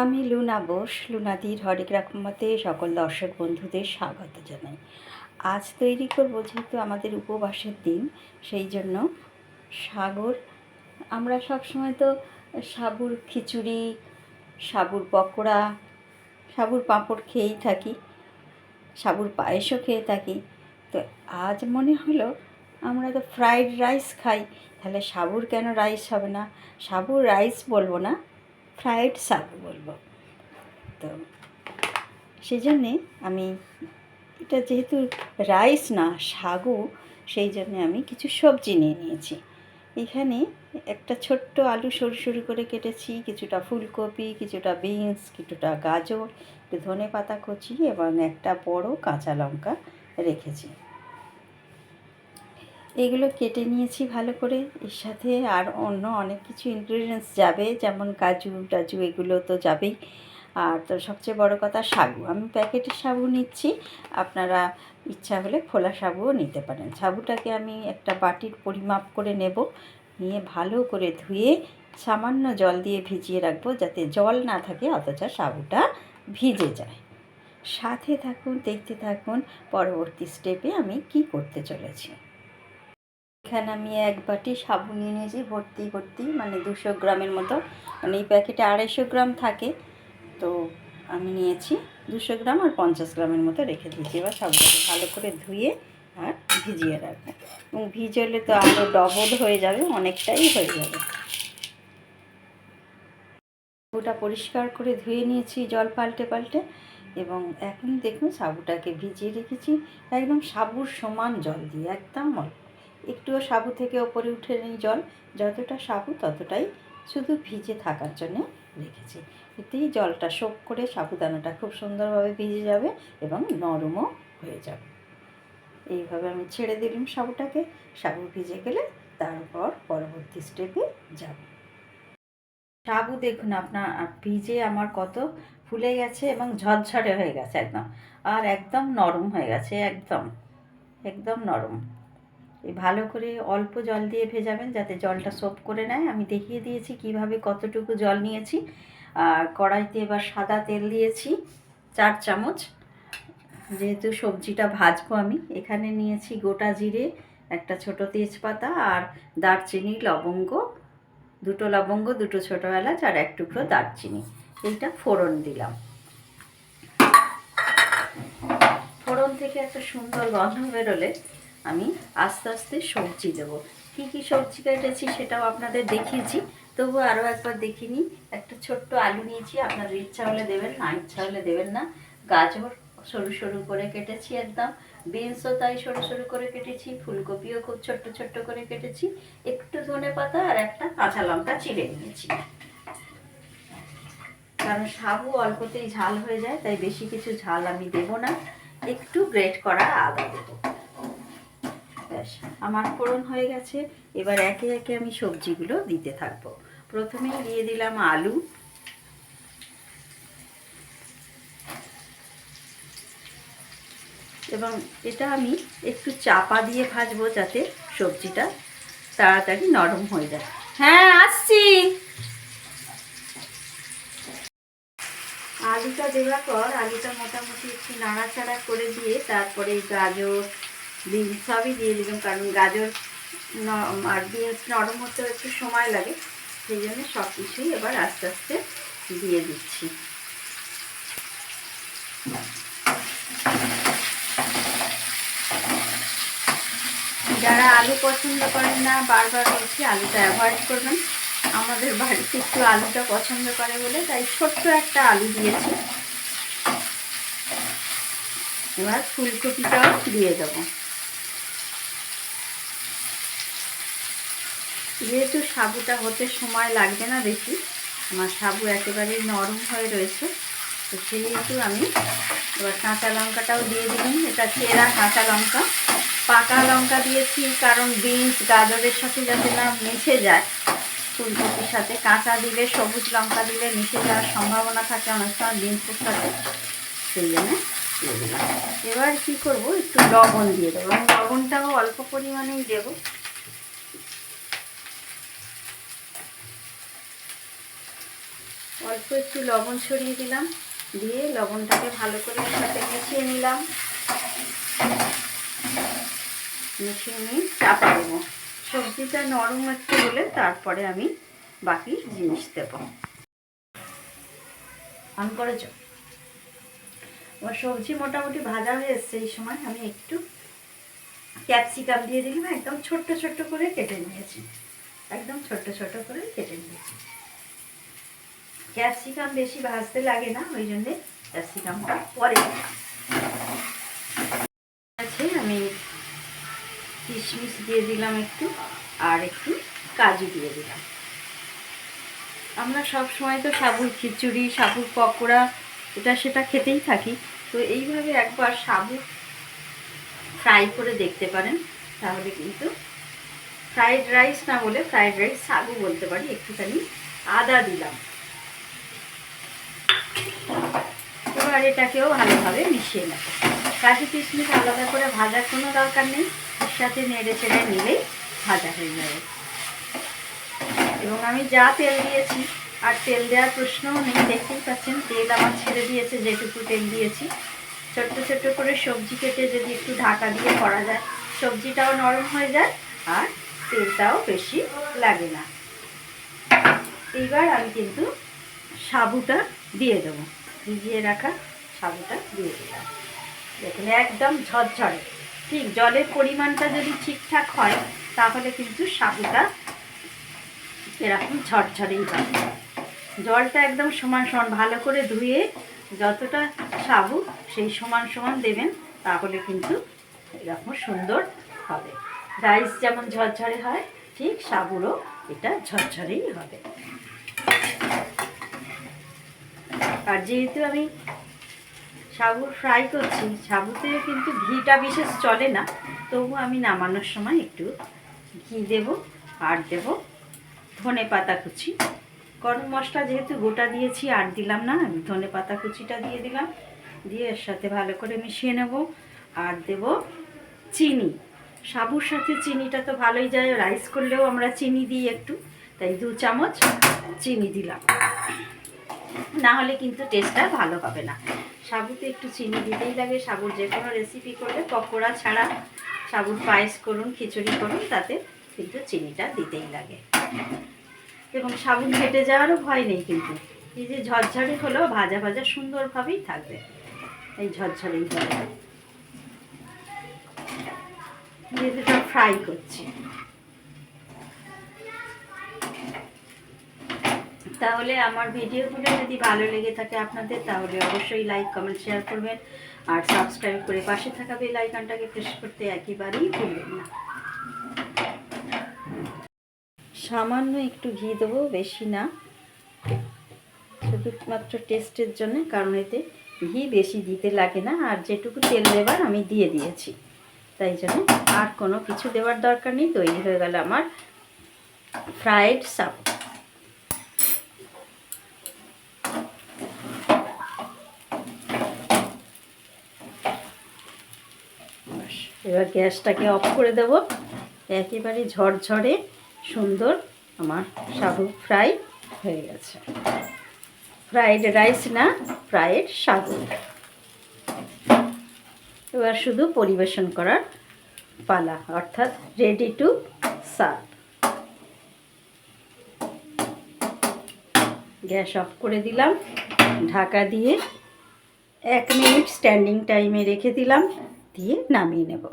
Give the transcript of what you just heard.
আমি লুনা বোস লুনাদির হরেক রকমতে সকল দর্শক বন্ধুদের স্বাগত জানাই। আজ তৈরি করব যেহেতু আমাদের উপবাসের দিন, সেই জন্য সাগর, আমরা সবসময় তো সাবুর খিচুড়ি, সাবুর পকোড়া, সাবুর পাঁপড় খেয়েই থাকি, সাবুর পায়েসও খেয়ে থাকি। তো আজ মনে হলো আমরা তো ফ্রাইড রাইস খাই, তাহলে সাবুর কেন রাইস হবে না? সাবুর রাইস বলব না। ফ্রাইড শাক বলব। তো সেই জন্যে আমি, এটা যেহেতু রাইস না সাগু সেই জন্যে আমি কিছু সবজি নিয়ে নিয়েছি। এখানে একটা ছোট্ট আলু সরু সরু করে কেটেছি, কিছুটা ফুলকপি, কিছুটা বিনস কিছুটা গাজর, একটু ধনে পাতা কচি এবং একটা বড় কাঁচা লঙ্কা রেখেছি। এগুলো কেটে নিয়েছি ভালো করে। এর সাথে আর অন্য অনেক কিছু ইনগ্রিডিয়েন্টস যাবে, যেমন কাজু, টাজু, এগুলো তো যাবেই। আর তো সবচেয়ে বড় কথা সাবু। আমি প্যাকেটের সাবু নিচ্ছি। আপনারা ইচ্ছা হলে খোলা সাবুও নিতে পারেন। সাবুটাকে আমি একটা বাটির পরিমাপ করে নেব। নিয়ে ভালো করে ধুয়ে সামান্য জল দিয়ে ভিজিয়ে রাখব যাতে জল না থাকে, অথচ সাবুটা ভিজে যায়। সাথে থাকুন, দেখতে থাকুন, পরবর্তী স্টেপে আমি কি করতে চলেছি। এখানে আমি এক বাটি সাবু নিয়ে নিয়েছি, ভর্তি ভর্তি মানে দুশো গ্রামের মতো। মানে এই প্যাকেটে আড়াইশো গ্রাম থাকে। তো আমি নিয়েছি দুশো গ্রাম আর পঞ্চাশ গ্রামের মতো রেখে দিয়েছি। এবার সাবুটাকে ভালো করে ধুয়ে আর ভিজিয়ে রাখব। এবং ভিজলে তো আরও ডবল হয়ে যাবে, অনেকটাই হয়ে যাবে। সাবুটা পরিষ্কার করে ধুয়ে নিয়েছি, জল পাল্টে পাল্টে। এবং এখন দেখুন সাবুটাকে ভিজিয়ে রেখেছি। একদম সাবুর সমান জল দিয়ে, একদম অল্প। একটুও সাবু থেকে ওপরে উঠে নিই জল। যতটা সাবু, ততটাই শুধু ভিজে থাকার জন্য রেখেছি। এতেই জলটা শোক করে সাবুদানাটা খুব সুন্দরভাবে ভিজে যাবে এবং নরমও হয়ে যাবে। এইভাবে আমি ছেড়ে দিলাম সাবুটাকে। সাবু ভিজে গেলে তারপর পরবর্তী স্টেপে যাব। সাবু দেখুন আপনার ভিজে আমার কত ফুলে গেছে এবং ঝরঝরে হয়ে গেছে একদম। আর একদম নরম হয়ে গেছে, একদম একদম নরম। ভালো করে অল্প জল দিয়ে ভেজাবেন যাতে জলটা সোপ করে নেয়। আমি দেখিয়ে দিয়েছি কীভাবে কতটুকু জল নিয়েছি। আর কড়াইতে এবার সাদা তেল দিয়েছি, চার চামচ। যেহেতু সবজিটা ভাজবো আমি, এখানে নিয়েছি গোটা জিরে, একটা ছোট তেজপাতা আর দারচিনি, লবঙ্গ। দুটো লবঙ্গ, দুটো ছোটো এলাচ আর এক টুকরো দারচিনি। এইটা ফোড়ন দিলাম। ফোড়ন থেকে একটা সুন্দর গন্ধ বেরোলে আমি আস্তে আস্তে সবজি দেবো। কী কী সবজি কেটেছি সেটাও আপনাদের দেখিয়েছি। তবু আরও একবার দেখিনি। একটা ছোট্ট আলু নিয়েছি। আপনাদের ইচ্ছা হলে দেবেন, না ইচ্ছা হলে দেবেন না। গাজর সরু সরু করে কেটেছি একদম। বিনসও তাই সরু সরু করে কেটেছি। ফুলকপিও খুব ছোট্ট ছোট্ট করে কেটেছি। একটু ধনে পাতা আর একটা কাঁচা লঙ্কা চিড়ে নিয়েছি। কারণ সাবু অল্পতেই ঝাল হয়ে যায়, তাই বেশি কিছু ঝাল আমি দেব না। একটু গ্রেট করা আদা দেবো। ব্যাস, আমার ফোড়ন হয়ে গেছে। এবার একে একে আমি সবজিগুলো দিতে থাকব। প্রথমেই দিয়ে দিলাম আলু। এবং এটা আমি একটু চাপা দিয়ে ভাজবো যাতে সবজিটা তাড়াতাড়ি নরম হয়ে যায়। হ্যাঁ আসছি। আলুটা দেওয়ার পর আলুটা মোটামুটি একটু নাড়াচাড়া করে দিয়ে তারপরে গাজর বিনস সবই দিয়ে দিলাম, কারণ গাজর আর বিনস নরম হতেও একটু সময় লাগে, সেই জন্য সব কিছুই এবার আস্তে আস্তে দিয়ে দিচ্ছি। যারা আলু পছন্দ করেন না, বারবার বলছি আলুটা অ্যাভয়েড করবেন। আমাদের বাড়িতে একটু আলুটা পছন্দ করে বলে, তাই ছোট্ট একটা আলু দিয়েছি। এবার ফুলকপিটাও দিয়ে দেবো। যেহেতু সাবুটা হতে সময় লাগবে না বেশি, আমার সাবু একেবারেই নরম হয়ে রয়েছে, তো সেহেতু আমি এবার কাঁচা লঙ্কাটাও দিয়ে দিলাম। এটা চেরা কাঁচা লঙ্কা, পাকা লঙ্কা দিয়েছি কারণ বিনস, গাজরের সাথে যাতে না মিশে যায়। ফুলকপির সাথে কাঁচা দিলে, সবুজ লঙ্কা দিলে মিশে যাওয়ার সম্ভাবনা থাকে অনেক সময় বিনসের সাথে, সেই জন্য। এবার কী করব, একটু লবণ দিয়ে দেবো। লবণটাও অল্প পরিমাণেই দেবো। অল্প একটু লবণ ছড়িয়ে দিলাম, দিয়ে লবণটাকে ভালো করে সাথে মিশিয়ে নিলাম। মিশিয়ে নিয়ে চাপা দেবো। সবজিটা নরম একটু হলে তারপরে আমি বাকি জিনিস দেবো। অন করেছ? আমার সবজি মোটামুটি ভাজা হয়ে এসছে এই সময়। আমি একটু ক্যাপসিকাম দিয়ে দিলাম, একদম ছোট্ট ছোট্ট করে কেটে নিয়েছি। একদম ছোট্ট ছোট্ট করে কেটে নিয়েছি। ক্যাপসিকাম বেশি ভাজতে লাগে না, ওই জন্যে ক্যাপসিকামটা পরে। আছে, আমি কিশমিশ দিয়ে দিলাম একটু, আর একটু কাজু দিয়ে দিলাম। আমরা সব সময় তো সাবুর খিচুড়ি, সাবুর পকোড়া, এটা সেটা খেতেই থাকি। তো এইভাবে একবার সাবু ফ্রাই করে দেখতে পারেন, তাহলে কিন্তু ফ্রাইড রাইস না বলে ফ্রাইড রাইস সাগু বলতে পারি, একটুখানি আদা দিলাম। এবার এটাকেও ভালোভাবে মিশিয়ে নেব। কাজু কিশমিশ আলাদা করে ভাজার কোনো দরকার নেই সাথে নেড়ে চেড়ে নিলেই ভাজা হয়ে যাবে। এবং আমি যা তেল দিয়েছি, আর তেল দেওয়ার প্রশ্নও নেই, দেখতেই পাচ্ছেন তেল আমার ছেড়ে দিয়েছে, যেটুকু তেল দিয়েছি। ছোট্ট ছোট্ট করে সবজি কেটে যদি একটু ঢাকা দিয়ে করা যায়, সবজিটাও নরম হয়ে যায়, আর তেলটাও বেশি লাগে না। এইবার আমি কিন্তু সাবুটা দিয়ে দেবো। ভিজিয়ে রাখা সাবুটা দিয়ে দিলাম। দেখুন, একদম ঝরঝরে। ঠিক, জলের পরিমাণটা যদি ঠিকঠাক হয়, তাহলে কিন্তু সাবুটা এরকম ঝরঝরেই পাবে জলটা একদম সমান সমান, ভালো করে ধুয়ে যতটা সাবু সেই সমান সমান দেবেন, তাহলে কিন্তু এরকম সুন্দর হবে। রাইস যেমন ঝরঝরে হয়, ঠিক, সাবুরও এটা ঝরঝরেই হবে। আর যেহেতু আমি সাবু ফ্রাই করছি সাবুতে কিন্তু ঘিটা বিশেষ চলে না তবু আমি নামানোর সময় একটু ঘি দেব, আর দেব ধনে পাতা কুচি। গরম মশলা যেহেতু গোটা দিয়েছি, আর দিলাম না, আমি ধনে পাতা কুচিটা দিয়ে দিলাম, দিয়ে এর সাথে ভালো করে মিশিয়ে নেব, আর দেব চিনি। সাবুর সাথে চিনিটা তো ভালোই যায় রাইস করলেও আমরা চিনি দিই একটু, তাই দু চামচ চিনি দিলাম। না হলে কিন্তু টেস্টটা ভালো হবে না। সাবুতে একটু চিনি দিতেই লাগে, সাবুর যে কোনো রেসিপি করলে পকোড়া ছাড়া সাবুর পায়েস করুন, খিচুড়ি করুন, তাতে কিন্তু চিনিটা দিতেই লাগে। এবং সাবুন ফেটে যাওয়ারও ভয় নেই কিন্তু। এই যে ঝরঝরে হলেও ভাজা ভাজা সুন্দরভাবেই থাকবে। এই ঝরঝরেই ফ্রাই করছি। তাহলে আমার ভিডিওগুলো যদি ভালো লেগে থাকে আপনাদের, তাহলে অবশ্যই লাইক কমেন্ট শেয়ার করবেন। আর সাবস্ক্রাইব করে পাশে থাকা বেল আইকনটাকে প্রেস করতে একেবারেই ভুলবেন না। সামান্য একটু ঘি দেবো, বেশি না। শুধুমাত্র টেস্টের জন্য, কারণ এতে ঘি বেশি দিতে লাগে না। আর যেটুকু তেল দেবার আমি দিয়ে দিয়েছি। তাই জন্য আর কোনো কিছু দেওয়ার দরকার নেই, তৈরি হয়ে গেল আমার ফ্রায়েড সাপ এবার গ্যাসটাকে অফ করে দেব। একেবারে ঝরঝরে, সুন্দর আমার সাবু ফ্রাই হয়ে গেছে। ফ্রাইড রাইস না, ফ্রাইড সাবু এবার শুধু পরিবেশন করার পালা, অর্থাৎ ready to serve gas off করে দিলাম। ঢাকা দিয়ে এক মিনিট স্ট্যান্ডিং টাইমে রেখে দিলাম। দিয়ে নামিয়ে নেব।